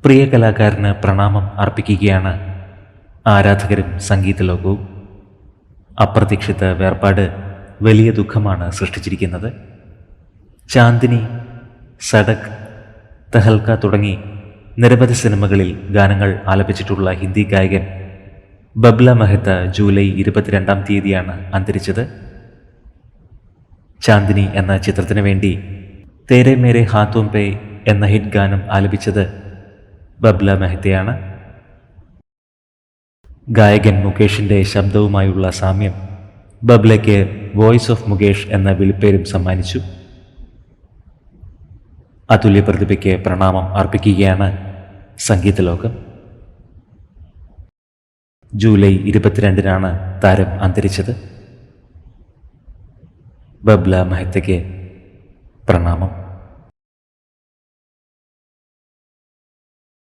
പ്രിയ കലാകാരന് പ്രണാമം അർപ്പിക്കുകയാണ് ആരാധകരും സംഗീത ലോകവും. അപ്രതീക്ഷിത വേർപാട് വലിയ ദുഃഖമാണ് സൃഷ്ടിച്ചിരിക്കുന്നത്. ചാന്ദിനി സഡക് തെഹൽക്ക തുടങ്ങി നിരവധി സിനിമകളിൽ ഗാനങ്ങൾ ആലപിച്ചിട്ടുള്ള ഹിന്ദി ഗായകൻ ബബ്ല മെഹത്ത ജൂലൈ ഇരുപത്തിരണ്ടാം തീയതിയാണ് അന്തരിച്ചത്. ചാന്ദിനി എന്ന ചിത്രത്തിന് വേണ്ടി തേരെ മേരെ ഹാത്തോം പേ എന്ന ഹിറ്റ് ഗാനം ആലപിച്ചത് ബബ്ല മെഹത്തയാണ് ഗായകൻ മുകേഷിന്റെ ശബ്ദവുമായുള്ള സാമ്യം ബബ്ലയ്ക്ക് വോയിസ് ഓഫ് മുകേഷ് എന്ന വിളിപ്പേരും സമ്മാനിച്ചു. അതുല്യ പ്രതിഭയ്ക്ക് പ്രണാമം അർപ്പിക്കുകയാണ് സംഗീത ലോകം. ജൂലൈ ഇരുപത്തിരണ്ടിനാണ് താരം അന്തരിച്ചത്. ബബ്ല മെഹത്തയ്ക്ക് പ്രണാമം.